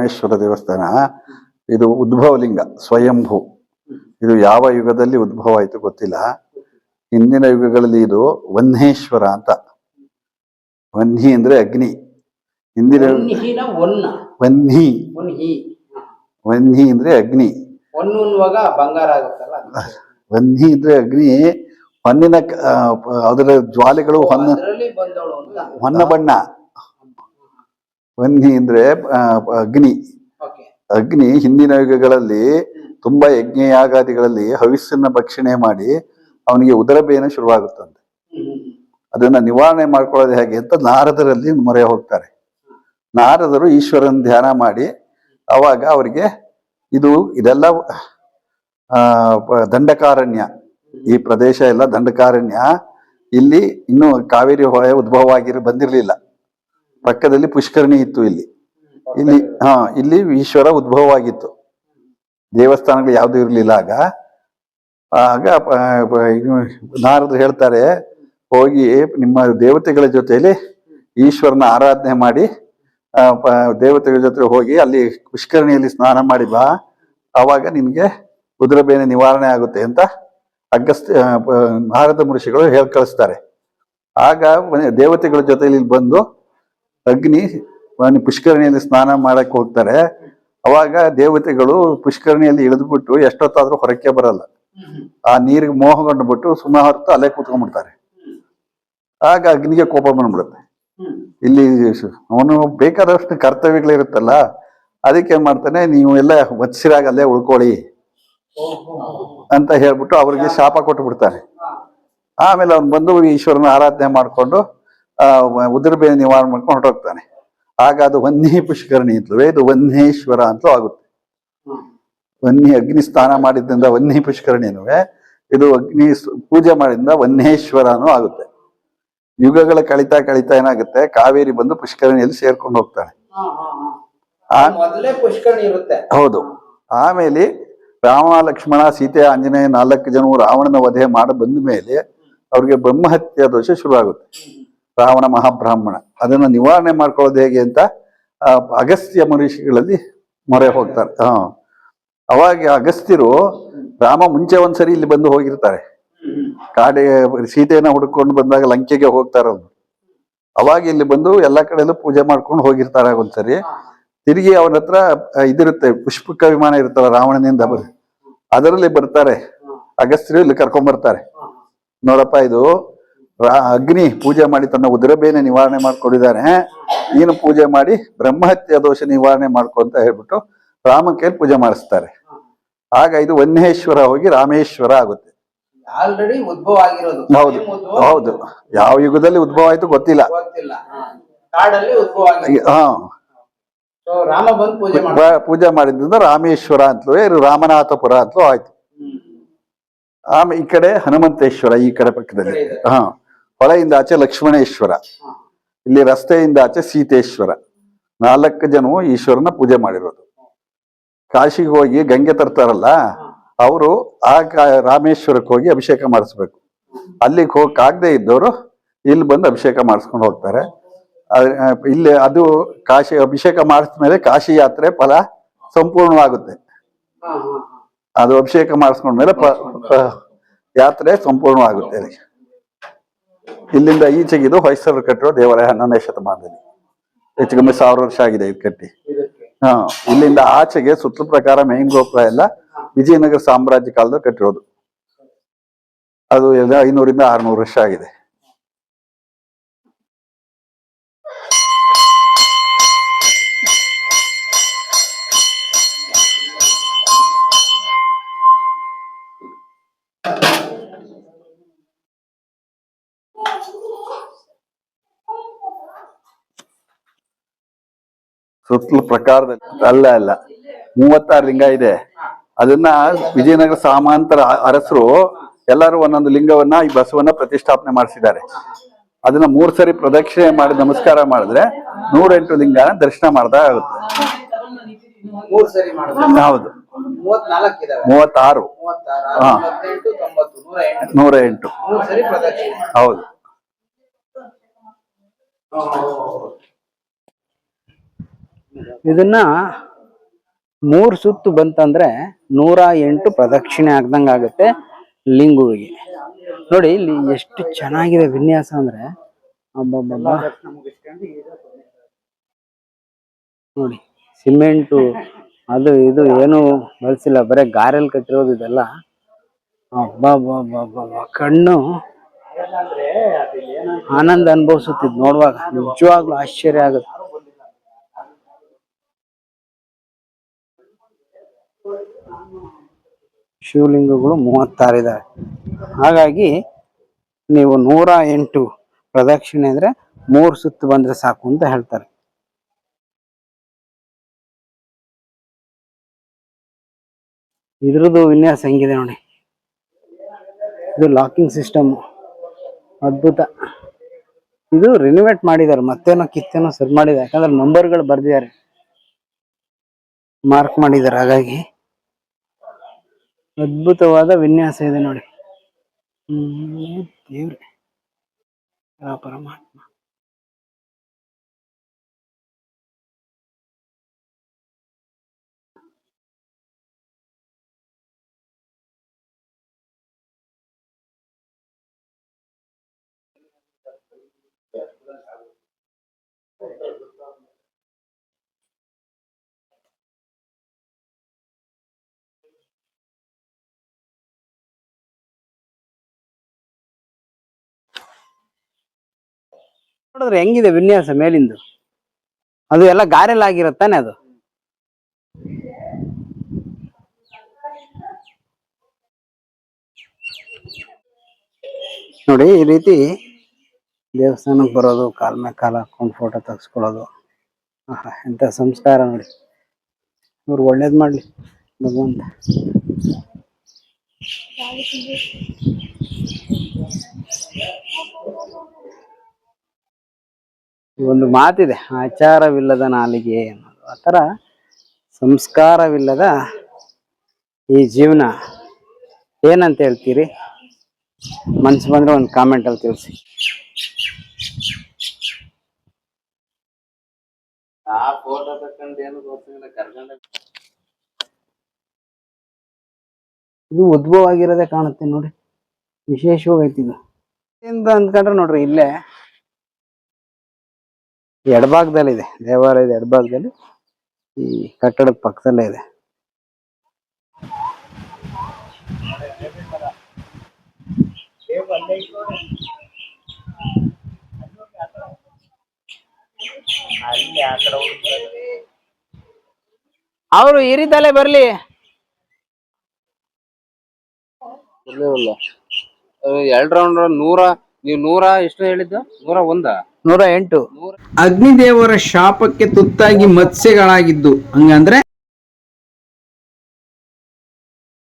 ರಾಮೇಶ್ವರ ದೇವಸ್ಥಾನ ಇದು ಉದ್ಭವ ಲಿಂಗ ಸ್ವಯಂಭೂ. ಇದು ಯಾವ ಯುಗದಲ್ಲಿ ಉದ್ಭವ ಆಯಿತು ಗೊತ್ತಿಲ್ಲ. ಹಿಂದಿನ ಯುಗಗಳಲ್ಲಿ ಇದು ವನ್ನೇಶ್ವರ ಅಂತ. ವನ್ಹಿ ಅಂದ್ರೆ ಅಗ್ನಿ. ಹಿಂದಿನ ವನ್ಹಿ. ವನ್ಹಿ. ಅಂದ್ರೆ ಅಗ್ನಿ. ಬಂಗಾರ. ವನ್ಹಿ ಅಂದ್ರೆ ಅಗ್ನಿ. ಹೊನ್ನಿನ ಅದರ ಜ್ವಾಲೆಗಳು ಹೊನ್ನ ಹೊನ್ನ ಬಣ್ಣ. ವನ್ಹಿ ಅಂದ್ರೆ ಅಗ್ನಿ. ಅಗ್ನಿ ಹಿಂದಿನ ಯುಗಗಳಲ್ಲಿ ತುಂಬಾ ಯಜ್ಞ ಯಾಗಾದಿಗಳಲ್ಲಿ ಹವಿಸ್ಸನ್ನ ಭಕ್ಷಣೆ ಮಾಡಿ ಅವನಿಗೆ ಉದರಬೇನ ಶುರುವಾಗುತ್ತಂತೆ. ಅದನ್ನ ನಿವಾರಣೆ ಮಾಡ್ಕೊಳ್ಳೋದು ಹೇಗೆ ಅಂತ ನಾರದರಲ್ಲಿ ಮೊರೆ ಹೋಗ್ತಾರೆ. ನಾರದರು ಈಶ್ವರನ ಧ್ಯಾನ ಮಾಡಿ ಅವಾಗ ಅವರಿಗೆ ಇದು ಇದೆಲ್ಲ ಆ, ದಂಡಕಾರಣ್ಯ. ಈ ಪ್ರದೇಶ ಎಲ್ಲ ದಂಡಕಾರಣ್ಯ. ಇಲ್ಲಿ ಇನ್ನೂ ಕಾವೇರಿ ಹೊಳೆ ಉದ್ಭವ ಆಗಿರ ಬಂದಿರಲಿಲ್ಲ. ಪಕ್ಕದಲ್ಲಿ ಪುಷ್ಕರಣಿ ಇತ್ತು ಇಲ್ಲಿ. ಇಲ್ಲಿ ಹಾ, ಇಲ್ಲಿ ಈಶ್ವರ ಉದ್ಭವವಾಗಿತ್ತು. ದೇವಸ್ಥಾನಗಳು ಯಾವುದು ಇರಲಿಲ್ಲ ಆಗ. ಆಗ ನಾರದ್ರು ಹೇಳ್ತಾರೆ, ಹೋಗಿ ನಿಮ್ಮ ದೇವತೆಗಳ ಜೊತೆಯಲ್ಲಿ ಈಶ್ವರನ ಆರಾಧನೆ ಮಾಡಿ ದೇವತೆಗಳ ಜೊತೆ ಹೋಗಿ ಅಲ್ಲಿ ಪುಷ್ಕರಣಿಯಲ್ಲಿ ಸ್ನಾನ ಮಾಡಿ ಬಾ. ಆವಾಗ ನಿನ್ಗೆ ಉದ್ರಬೇನೆ ನಿವಾರಣೆ ಆಗುತ್ತೆ ಅಂತ ಅಗಸ್ತ್ಯ ನಾರದ ಮಹರ್ಷಿಗಳು ಹೇಳಿ ಕಳಿಸ್ತಾರೆ. ಆಗ ದೇವತೆಗಳ ಜೊತೆಯಲ್ಲಿ ಬಂದು ಅಗ್ನಿ ಪುಷ್ಕರಣಿಯಲ್ಲಿ ಸ್ನಾನ ಮಾಡಕ್ಕೆ ಹೋಗ್ತಾರೆ. ಅವಾಗ ದೇವತೆಗಳು ಪುಷ್ಕರಣಿಯಲ್ಲಿ ಇಳಿದ್ಬಿಟ್ಟು ಎಷ್ಟೊತ್ತಾದ್ರೂ ಹೊರಕ್ಕೆ ಬರಲ್ಲ. ಆ ನೀರಿಗೆ ಮೋಹಗೊಂಡು ಬಿಟ್ಟು ಸುಮಾರು ಹೊತ್ತು ಅಲ್ಲೇ ಕೂತ್ಕೊಂಡ್ಬಿಡ್ತಾರೆ. ಆಗ ಅಗ್ನಿಗೆ ಕೋಪ ಬಂದ್ಬಿಡುತ್ತೆ. ಇಲ್ಲಿ ಅವನು ಬೇಕಾದಷ್ಟು ಕರ್ತವ್ಯಗಳಿರುತ್ತಲ್ಲ, ಅದಕ್ಕೆ ಏನ್ ಮಾಡ್ತಾನೆ, ನೀವು ಎಲ್ಲ ವತ್ಸಿರಾಗ ಅಲ್ಲೇ ಉಳ್ಕೊಳ್ಳಿ ಅಂತ ಹೇಳ್ಬಿಟ್ಟು ಅವ್ರಿಗೆ ಶಾಪ ಕೊಟ್ಟು ಬಿಡ್ತಾನೆ ಆಮೇಲೆ ಅವ್ನು ಬಂದು ಈಶ್ವರನ ಆರಾಧನೆ ಮಾಡಿಕೊಂಡು ಆ ಉದುರಬೇನೆ ನಿವಾರಣೆ ಮಾಡ್ಕೊಂಡು ಹೊರಟೋಗ್ತಾನೆ. ಆಗ ಅದು ವನ್ನಿ ಪುಷ್ಕರಣಿ ಅಂತಲೇ ಇದು ವನ್ನೇಶ್ವರ ಅಂತಲೂ ಆಗುತ್ತೆ. ವನ್ನಿ ಅಗ್ನಿ ಸ್ನಾನ ಮಾಡಿದ್ರಿಂದ ವನ್ನಿ ಪುಷ್ಕರಣಿನೂ ಇದು ಅಗ್ನಿ ಪೂಜೆ ಮಾಡಿದ್ರಿಂದ ವನ್ನೇಶ್ವರನೂ ಆಗುತ್ತೆ. ಯುಗಗಳ ಕಳಿತಾ ಕಳಿತಾ ಏನಾಗುತ್ತೆ ಕಾವೇರಿ ಬಂದು ಪುಷ್ಕರಣಿಯಲ್ಲಿ ಸೇರ್ಕೊಂಡು ಹೋಗ್ತಾಳೆ ಇರುತ್ತೆ. ಹೌದು. ಆಮೇಲೆ ರಾಮ ಲಕ್ಷ್ಮಣ ಸೀತೆ ಆಂಜನೇಯ ನಾಲ್ಕು ಜನ ರಾವಣನ ವಧೆ ಮಾಡಿ ಬಂದ ಮೇಲೆ ಅವ್ರಿಗೆ ಬ್ರಹ್ಮಹತ್ಯೆ ದೋಷ ಶುರುವಾಗುತ್ತೆ. ರಾವಣ ಮಹಾಬ್ರಾಹ್ಮಣ. ಅದನ್ನ ನಿವಾರಣೆ ಮಾಡ್ಕೊಳ್ಳೋದು ಹೇಗೆ ಅಂತ ಅಗಸ್ತ್ಯ ಮನುಷ್ಯಗಳಲ್ಲಿ ಮೊರೆ ಹೋಗ್ತಾರೆ. ಹಾ. ಅವಾಗ ಅಗಸ್ತ್ಯರು ರಾಮ ಮುಂಚೆ ಒಂದ್ಸರಿ ಇಲ್ಲಿ ಬಂದು ಹೋಗಿರ್ತಾರೆ. ಕಾಡೆ ಸೀತೆಯನ್ನ ಹುಡ್ಕೊಂಡು ಬಂದಾಗ ಲಂಕೆಗೆ ಹೋಗ್ತಾರಲ್ಲ ಅವಾಗ ಇಲ್ಲಿ ಬಂದು ಎಲ್ಲಾ ಕಡೆಯಲ್ಲೂ ಪೂಜೆ ಮಾಡ್ಕೊಂಡು ಹೋಗಿರ್ತಾರೆ ಒಂದ್ಸರಿ. ತಿರುಗಿ ಅವನ ಹತ್ರ ಇದಿರುತ್ತೆ, ಪುಷ್ಪಕ ವಿಮಾನ ಇರುತ್ತಲ್ಲ ರಾವಣನಿಂದ ಅದರಲ್ಲಿ ಬರ್ತಾರೆ. ಅಗಸ್ತ್ಯರು ಇಲ್ಲಿ ಕರ್ಕೊಂಡ್ ಬರ್ತಾರೆ ನೋಡಪ್ಪ ಇದು ಅಗ್ನಿ ಪೂಜೆ ಮಾಡಿ ತನ್ನ ಉದ್ರಬೇನೆ ನಿವಾರಣೆ ಮಾಡ್ಕೊಂಡಿದ್ದಾನೆ ನೀನು ಪೂಜೆ ಮಾಡಿ ಬ್ರಹ್ಮಹತ್ಯ ದೋಷ ನಿವಾರಣೆ ಮಾಡ್ಕೊ ಅಂತ ಹೇಳ್ಬಿಟ್ಟು ರಾಮ ಕೈಲಿ ಪೂಜೆ ಮಾಡಿಸ್ತಾರೆ. ಆಗ ಇದು ವನ್ನೇಶ್ವರ ಹೋಗಿ ರಾಮೇಶ್ವರ ಆಗುತ್ತೆ. ಆಲ್ರೆಡಿ ಉದ್ಭವ ಆಗಿರೋದು. ಹೌದು ಹೌದು. ಯಾವ ಯುಗದಲ್ಲಿ ಉದ್ಭವ ಆಯ್ತು ಗೊತ್ತಿಲ್ಲ. ಹಾ. ಕಾಡಲ್ಲಿ ಉದ್ಭವ ಆಗಿದೆ. ಹಾ. ರಾಮ ಬಂದು ಪೂಜೆ ಮಾಡಿದ್ರಿಂದ ರಾಮೇಶ್ವರ ಅಂತಲೂ ರಾಮನಾಥಪುರ ಅಂತಲೂ ಆಯ್ತು. ಆಮೇಲೆ ಈ ಕಡೆ ಹನುಮಂತೇಶ್ವರ ಈ ಕಡೆ ಪಕ್ಕದಲ್ಲಿ. ಹಾ. ಹೊಳೆಯಿಂದ ಆಚೆ ಲಕ್ಷ್ಮಣೇಶ್ವರ, ಇಲ್ಲಿ ರಸ್ತೆಯಿಂದ ಆಚೆ ಸೀತೇಶ್ವರ. ನಾಲ್ಕು ಜನವು ಈಶ್ವರನ ಪೂಜೆ ಮಾಡಿರೋದು. ಕಾಶಿಗೆ ಹೋಗಿ ಗಂಗೆ ತರ್ತಾರಲ್ಲ, ಅವರು ಆ ರಾಮೇಶ್ವರಕ್ಕೆ ಹೋಗಿ ಅಭಿಷೇಕ ಮಾಡಿಸ್ಬೇಕು. ಅಲ್ಲಿಗೆ ಹೋಗಕ್ ಆಗದೆ ಇದ್ದವರು ಇಲ್ಲಿ ಬಂದು ಅಭಿಷೇಕ ಮಾಡಿಸ್ಕೊಂಡು ಹೋಗ್ತಾರೆ. ಇಲ್ಲಿ ಅದು ಕಾಶಿ, ಅಭಿಷೇಕ ಮಾಡಿಸ್ಮೇಲೆ ಕಾಶಿ ಯಾತ್ರೆ ಫಲ ಸಂಪೂರ್ಣವಾಗುತ್ತೆ. ಅದು ಅಭಿಷೇಕ ಮಾಡಿಸ್ಕೊಂಡ್ಮೇಲೆ ಯಾತ್ರೆ ಸಂಪೂರ್ಣವಾಗುತ್ತೆ. ಇಲ್ಲಿಂದ ಈಚೆಗೆ ಇದು ಹೊಯ್ಸಳರು ಕಟ್ಟಿರೋ ದೇವಾಲಯ ಹನ್ನೊಂದನೇ ಶತಮಾನದಲ್ಲಿ. ಹೆಚ್ಚು ಕಮ್ಮಿ ಸಾವಿರ ವರ್ಷ ಆಗಿದೆ ಇದು ಕಟ್ಟಿ. ಹಾ ಇಲ್ಲಿಂದ ಆಚೆಗೆ ಸುತ್ತಲ ಪ್ರಕಾರ ಮೇನ್ ಗೋಪುರ ಎಲ್ಲ ವಿಜಯನಗರ ಸಾಮ್ರಾಜ್ಯ ಕಾಲದಲ್ಲಿ ಕಟ್ಟಿರೋದು. ಅದು ಎಲ್ಲ ಐನೂರಿಂದ ಆರ್ನೂರು ವರ್ಷ ಆಗಿದೆ. ಸುತ್ತಲ ಪ್ರಕಾರದಲ್ಲಿ ಅಲ್ಲ ಅಲ್ಲ. ಮೂವತ್ತಾರು ಲಿಂಗ ಇದೆ. ಅದನ್ನ ವಿಜಯನಗರ ಸಾಮಾಂತರ ಅರಸರು ಎಲ್ಲರೂ ಒಂದೊಂದು ಲಿಂಗವನ್ನ ಈ ಬಸವನ್ನ ಪ್ರತಿಷ್ಠಾಪನೆ ಮಾಡಿಸಿದ್ದಾರೆ. ಅದನ್ನ ಮೂರ್ ಸರಿ ಪ್ರದಕ್ಷಿಣೆ ಮಾಡಿ ನಮಸ್ಕಾರ ಮಾಡಿದ್ರೆ ನೂರೆಂಟು ಲಿಂಗ ದರ್ಶನ ಮಾಡ್ದಾಗ ಆಗುತ್ತೆ. ಹೌದು. ಮೂವತ್ತಾರು. ನೂರ ಎಂಟು ಹೌದು. ಇದನ್ನ ಮೂರು ಸುತ್ತು ಬಂತಂದ್ರೆ ನೂರ ಎಂಟು ಪ್ರದಕ್ಷಿಣೆ ಆಗ್ದಂಗೆ ಆಗುತ್ತೆ ಲಿಂಗುವಿಗೆ. ನೋಡಿ ಇಲ್ಲಿ ಎಷ್ಟು ಚೆನ್ನಾಗಿದೆ ವಿನ್ಯಾಸ ಅಂದ್ರೆ. ನೋಡಿ, ಸಿಮೆಂಟು, ಅದು ಇದು ಏನು ಬಳಸಿಲ್ಲ, ಬರೇ ಗಾರೆಲ್ ಕಟ್ಟಿರೋದು ಇದೆಲ್ಲ. ಕಣ್ಣು ಆನಂದ ಅನುಭವಿಸುತ್ತಿದ್ ನೋಡುವಾಗ. ನಿಜವಾಗ್ಲೂ ಆಶ್ಚರ್ಯ ಆಗುತ್ತೆ. ಶಿವಲಿಂಗಗಳು ಮೂವತ್ತಾರು ಇದಾವೆ ಹಾಗಾಗಿ ನೀವು ನೂರ ಎಂಟು ಪ್ರದಕ್ಷಿಣೆ ಅಂದ್ರೆ ಮೂರು ಸುತ್ತು ಬಂದ್ರೆ ಸಾಕು ಅಂತ ಹೇಳ್ತಾರೆ. ಇದ್ರದ್ದು ವಿನ್ಯಾಸ ಹೆಂಗಿದೆ ನೋಡಿ. ಇದು ಲಾಕಿಂಗ್ ಸಿಸ್ಟಮ್. ಅದ್ಭುತ. ಇದು ರಿನೋವೇಟ್ ಮಾಡಿದ್ದಾರೆ. ಮತ್ತೇನೋ ಕಿತ್ತೇನೋ ಸರಿ ಮಾಡಿದ್ದಾರೆ. ಯಾಕಂದ್ರೆ ನಂಬರ್ಗಳು ಬರ್ದಿದ್ದಾರೆ. ಮಾರ್ಕ್ ಮಾಡಿದ್ದಾರೆ. ಹಾಗಾಗಿ ಅದ್ಭುತವಾದ ವಿನ್ಯಾಸ ಇದೆ ನೋಡಿ. ಹ್ಮ್ ದೇವ್ರೆ. ಪರಮಾತ್ಮ. ನೋಡಿದ್ರೆ ಹೆಂಗಿದೆ ವಿನ್ಯಾಸ ಮೇಲಿಂದು? ಅದು ಎಲ್ಲ ಗಾರೆಲ್ಲ ಆಗಿರತ್ತಾನೆ ಅದು? ನೋಡಿ, ಈ ರೀತಿ ದೇವಸ್ಥಾನಕ್ಕೆ ಬರೋದು, ಕಾಲ್ ಮೇಲೆ ಕಾಲ ಹಾಕೊಂಡು ಫೋಟೋ ತೆಗೆಸ್ಕೊಳ್ಳೋದು. ಆಹಾ, ಎಂತ ಸಂಸ್ಕಾರ ನೋಡಿ. ಇವ್ರು ಒಳ್ಳೇದು ಮಾಡ್ಲಿ, ಭಗವಂತ. ಒಂದು ಮಾತಿದೆ ಆಚಾರವಿಲ್ಲದ ನಾಲಿಗೆ ಅನ್ನೋದು ಆ ಥರ ಸಂಸ್ಕಾರವಿಲ್ಲದ ಈ ಜೀವನ. ಏನಂತ ಹೇಳ್ತೀರಿ? ಮನಸ್ಸು ಬಂದ್ರೆ ಒಂದು ಕಾಮೆಂಟ್ ಅಲ್ಲಿ ತಿಳಿಸಿ. ಇದು ಉದ್ಭವ ಆಗಿರೋದೇ ಕಾಣುತ್ತೆ ನೋಡಿ. ವಿಶೇಷವಾಗೈತಿ ಇದು. ಅಂದ್ಕೊಂಡ್ರೆ ನೋಡ್ರಿ ಇಲ್ಲೇ ಎಡಭಾಗದಲ್ಲಿದೆ. ದೇವಾಲಯದ ಎಡಭಾಗದಲ್ಲಿ ಈ ಕಟ್ಟಡದ ಪಕ್ಕದಲ್ಲೇ ಇದೆ. ಅವರು ಇರಿದಲ್ಲೇ ಬರ್ಲಿ. ಎರಡ್ ರೌಂಡ್ ನೂರ ನೀವು ನೂರ ಎಷ್ಟು ಹೇಳಿದ್ದು? ನೂರ ಒಂದ? ನೂರ ಎಂಟು. ಅಗ್ನಿದೇವರ ಶಾಪಕ್ಕೆ ತುತ್ತಾಗಿ ಮತ್ಸ್ಯಗಳಾಗಿದ್ದು ಹಂಗಂದ್ರೆ